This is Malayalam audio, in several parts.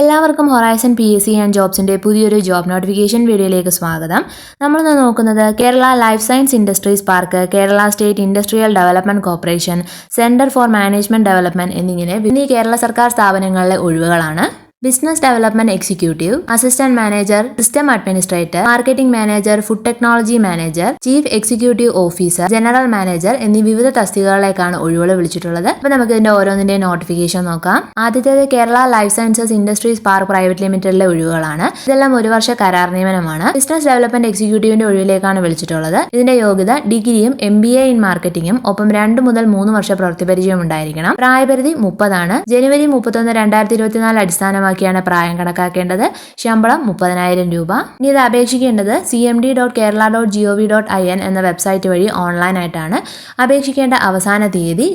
എല്ലാവർക്കും Horizon P S C and ജോബ്സിന്റെ പുതിയൊരു ജോബ് നോട്ടിഫിക്കേഷൻ വീഡിയോയിലേക്ക് സ്വാഗതം. നമ്മളിന്ന് നോക്കുന്നത് Kerala life science industries park Kerala state industrial development corporation centre for management development എന്നിങ്ങനെ എന്നീ കേരള സർക്കാർ സ്ഥാപനങ്ങളിലെ ഒഴിവുകളാണ്. Business development executive assistant manager system administrator marketing manager food technology manager chief executive officer general manager എന്നീ വിവിധ തസ്തികകളിലേക്കാണ് ഒഴിവുകൾ വിളിച്ചിട്ടുള്ളത്. അപ്പൊ നമുക്ക് ഇതിന്റെ ഓരോന്നിന്റെ നോട്ടിഫിക്കേഷൻ നോക്കാം. ആദ്യത്തേത് Kerala life sciences industries park private ലിമിറ്റഡിലെ ഒഴിവുകളാണ്. ഇതെല്ലാം ഒരു വർഷ കരാർ നിയമനമാണ്. ബിസിനസ് ഡെവലപ്മെന്റ് എക്സിക്യൂട്ടീവിന്റെ ഒഴിവിലേക്കാണ് വിളിച്ചിട്ടുള്ളത്. ഇതിന്റെ യോഗ്യത ഡിഗ്രിയും എം ബി എ ഇൻ മാർക്കറ്റിംഗും ഒപ്പം രണ്ട് മുതൽ മൂന്ന് വർഷ പ്രവൃത്തി പരിചയം ഉണ്ടായിരിക്കണം. പ്രായപരിധി മുപ്പതാണ്. ജനുവരി മുപ്പത്തൊന്ന് രണ്ടായിരത്തി ഇരുപത്തിനാല് അടിസ്ഥാനമാക്കിയാണ് പ്രായം കണക്കാക്കേണ്ടത്. ശമ്പളം മുപ്പതിനായിരം രൂപ. ഇനി ഇത് അപേക്ഷിക്കേണ്ടത് C M D dot Kerala dot G O V dot I N എന്ന വെബ്സൈറ്റ് വഴി ഓൺലൈനായിട്ടാണ് അപേക്ഷിക്കേണ്ട അവസാന തീയതി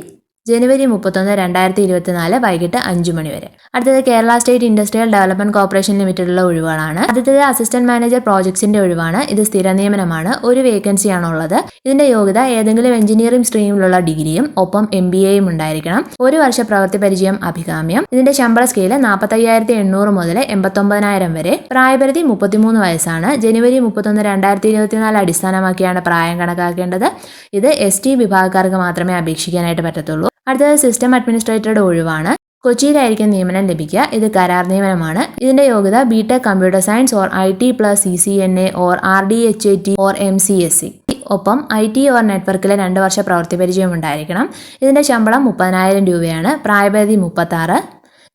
ജനുവരി മുപ്പത്തൊന്ന് രണ്ടായിരത്തി ഇരുപത്തിനാല് വൈകിട്ട് അഞ്ചു മണി വരെ. അടുത്തത് Kerala state industrial development corporation ലിമിറ്റഡിലുള്ള ഒഴിവുകളാണ് അടുത്തത് അസിസ്റ്റന്റ് മാനേജർ പ്രോജക്ട്സിന്റെ ഒഴിവാണ്. ഇത് സ്ഥിര നിയമനമാണ്. ഒരു വേക്കൻസിയാണ് ഉള്ളത് ഇതിന്റെ യോഗ്യത ഏതെങ്കിലും എഞ്ചിനീയറിംഗ് സ്ട്രീമിലുള്ള ഡിഗ്രിയും ഒപ്പം എം ബി എയും ഉണ്ടായിരിക്കണം. ഒരു വർഷ പ്രവൃത്തി പരിചയം അഭികാമ്യം. ഇതിന്റെ ശമ്പള സ്കെയിൽ നാൽപ്പത്തയ്യായിരത്തി എണ്ണൂറ് മുതൽ എൺപത്തൊമ്പതിനായിരം വരെ. പ്രായപരിധി മുപ്പത്തിമൂന്ന് വയസ്സാണ്. ജനുവരി മുപ്പത്തൊന്ന് രണ്ടായിരത്തി ഇരുപത്തിനാല് അടിസ്ഥാനമാക്കിയാണ് പ്രായം കണക്കാക്കേണ്ടത്. ഇത് എസ് ടി വിഭാഗക്കാർക്ക് മാത്രമേ അപേക്ഷിക്കാനായിട്ട് പറ്റത്തുള്ളൂ. അടുത്തത് സിസ്റ്റം അഡ്മിനിസ്ട്രേറ്ററുടെ ഒഴിവാണ്. കൊച്ചിയിലായിരിക്കും നിയമനം ലഭിക്കുക. ഇത് കരാർ നിയമനമാണ്. ഇതിന്റെ യോഗ്യത B Tech computer science or I T plus C C N A or R D H A T or M C S C ഒപ്പം ഐ ടി ഓർ നെറ്റ്വർക്കിലെ രണ്ട് വർഷ പ്രവൃത്തി പരിചയം ഉണ്ടായിരിക്കണം ഇതിന്റെ ശമ്പളം മുപ്പതിനായിരം രൂപയാണ്. പ്രായപരിധി മുപ്പത്താറ്.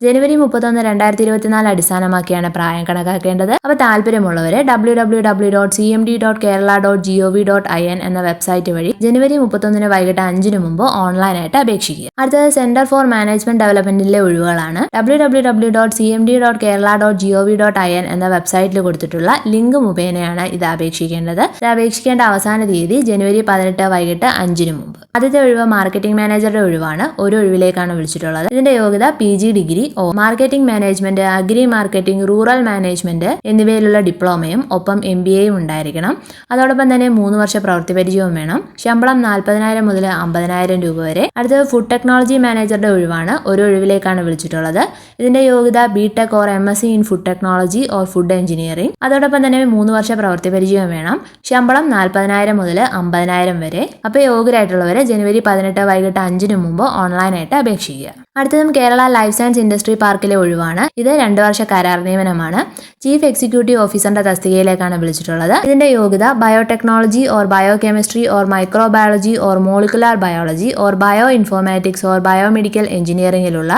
ജനുവരി മുപ്പത്തൊന്ന് രണ്ടായിരത്തി ഇരുപത്തിനാല് അടിസ്ഥാനമാക്കിയാണ് പ്രായം കണക്കാക്കേണ്ടത്. അപ്പോൾ താല്പര്യമുള്ളവരെ W W W dot C M D dot Kerala dot G O V dot I N എന്ന വെബ്സൈറ്റ് വഴി ജനുവരി മുപ്പത്തൊന്നിന് വൈകിട്ട് അഞ്ചിന് മുമ്പ് ഓൺലൈനായിട്ട് അപേക്ഷിക്കുക. അടുത്തത് സെന്റർ ഫോർ മാനേജ്മെന്റ് ഡെവലപ്മെന്റിലെ ഒഴിവുകളാണ്. W W W dot C M D dot Kerala dot G O V dot I N എന്ന വെബ്സൈറ്റിൽ കൊടുത്തിട്ടുള്ള ലിങ്ക് മുഖേനയാണ് ഇത് അപേക്ഷിക്കേണ്ടത്. ഇത് അപേക്ഷിക്കേണ്ട അവസാന തീയതി ജനുവരി പതിനെട്ട് വൈകിട്ട് അഞ്ചിന് മുമ്പ്. ആദ്യത്തെ ഒഴിവ് മാർക്കറ്റിംഗ് മാനേജറുടെ ഒഴിവാണ്. ഒരു ഒഴിവിലേക്കാണ് വിളിച്ചിട്ടുള്ളത്. ഇതിന്റെ യോഗ്യത P G degree or marketing management agri marketing rural management എന്നിവയിലുള്ള ഡിപ്ലോമയും ഒപ്പം എം ബി എയും ഉണ്ടായിരിക്കണം. അതോടൊപ്പം തന്നെ മൂന്ന് വർഷ പ്രവൃത്തി പരിചയവും വേണം. ശമ്പളം നാൽപ്പതിനായിരം മുതൽ അമ്പതിനായിരം രൂപ വരെ. അടുത്തത് ഫുഡ് ടെക്നോളജി മാനേജറുടെ ഒഴിവാണ്. ഒരു ഒഴിവിലേക്കാണ് വിളിച്ചിട്ടുള്ളത്. ഇതിന്റെ യോഗ്യത B Tech or M S C in food technology or food engineering അതോടൊപ്പം തന്നെ മൂന്ന് വർഷ പ്രവൃത്തി പരിചയവും വേണം. ശമ്പളം നാൽപ്പതിനായിരം മുതൽ അമ്പതിനായിരം വരെ. അപ്പോൾ യോഗ്യരായിട്ടുള്ളവരെ ജനുവരി പതിനെട്ട് വൈകിട്ട് അഞ്ചിന് മുമ്പ് ഓൺലൈനായിട്ട് അപേക്ഷിക്കുക. അടുത്തതും കേരള ലൈഫ് സയൻസ് ഇൻഡസ്ട്രി പാർക്കിലെ ഒഴിവാണ്. ഇത് രണ്ട് വർഷ കരാർ നിയമനമാണ്. ചീഫ് എക്സിക്യൂട്ടീവ് ഓഫീസറിന്റെ തസ്തികയിലേക്കാണ് വിളിച്ചിട്ടുള്ളത്. ഇതിന്റെ യോഗ്യത biotechnology or biochemistry or microbiology or molecular biology or bioinformatics or biomedical എഞ്ചിനീയറിംഗിലുള്ള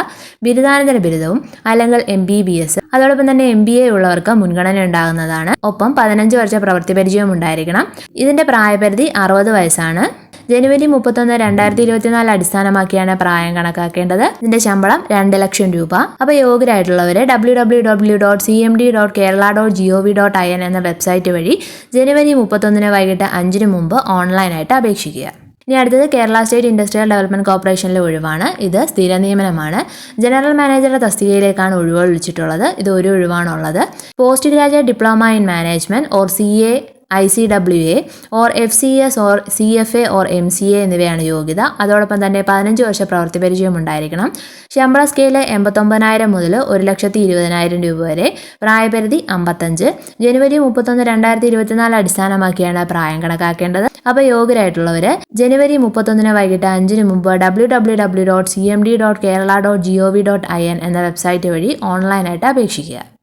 ബിരുദാനന്തര ബിരുദവും അല്ലെങ്കിൽ എം ബി ബി എസ് അതോടൊപ്പം തന്നെ എം ബി എ ഉള്ളവർക്ക് മുൻഗണന ഉണ്ടാകുന്നതാണ്. ഒപ്പം പതിനഞ്ച് വർഷ പ്രവൃത്തി പരിചയം ഉണ്ടായിരിക്കണം. ഇതിന്റെ പ്രായപരിധി അറുപത് വയസ്സാണ്. ജനുവരി മുപ്പത്തൊന്ന് രണ്ടായിരത്തി ഇരുപത്തിനാല് അടിസ്ഥാനമാക്കിയാണ് പ്രായം കണക്കാക്കേണ്ടത്. ഇതിന്റെ ശമ്പളം രണ്ട് ലക്ഷം രൂപ. അപ്പോൾ യോഗ്യരായിട്ടുള്ളവരെ W W W dot C M D dot Kerala dot G O V dot I N എന്ന വെബ്സൈറ്റ് വഴി ജനുവരി മുപ്പത്തൊന്നിന് വൈകിട്ട് അഞ്ചിന് മുമ്പ് ഓൺലൈനായിട്ട് അപേക്ഷിക്കുക. ഇനി അടുത്തത് കേരള സ്റ്റേറ്റ് ഇൻഡസ്ട്രിയൽ ഡെവലപ്മെന്റ് കോർപ്പറേഷനിലെ ഒഴിവാണ്. ഇത് സ്ഥിര നിയമനമാണ്. ജനറൽ മാനേജറുടെ തസ്തികയിലേക്കാണ് ഒഴിവുകൾ വിളിച്ചിട്ടുള്ളത്. ഇത് ഒരു ഒഴിവാണുള്ളത്. Post graduate diploma in management or C A I C W A or F C S or C F A or M C A എന്നിവയാണ് യോഗ്യത. അതോടൊപ്പം തന്നെ പതിനഞ്ച് വർഷ പ്രവൃത്തി പരിചയം ഉണ്ടായിരിക്കണം. ശമ്പള സ്കെയിൽ എൺപത്തൊമ്പതിനായിരം മുതൽ ഒരു ലക്ഷത്തി ഇരുപതിനായിരം രൂപ വരെ. പ്രായപരിധി അമ്പത്തഞ്ച്. ജനുവരി മുപ്പത്തൊന്ന് രണ്ടായിരത്തി ഇരുപത്തിനാല് അടിസ്ഥാനമാക്കിയാണ് പ്രായം കണക്കാക്കേണ്ടത്. അപ്പോൾ യോഗ്യരായിട്ടുള്ളവർ ജനുവരി മുപ്പത്തൊന്നിന് വൈകിട്ട് അഞ്ചിന് മുമ്പ് W W W dot C M D dot Kerala dot G O V dot I N എന്ന വെബ്സൈറ്റ് വഴി ഓൺലൈനായിട്ട് അപേക്ഷിക്കുക.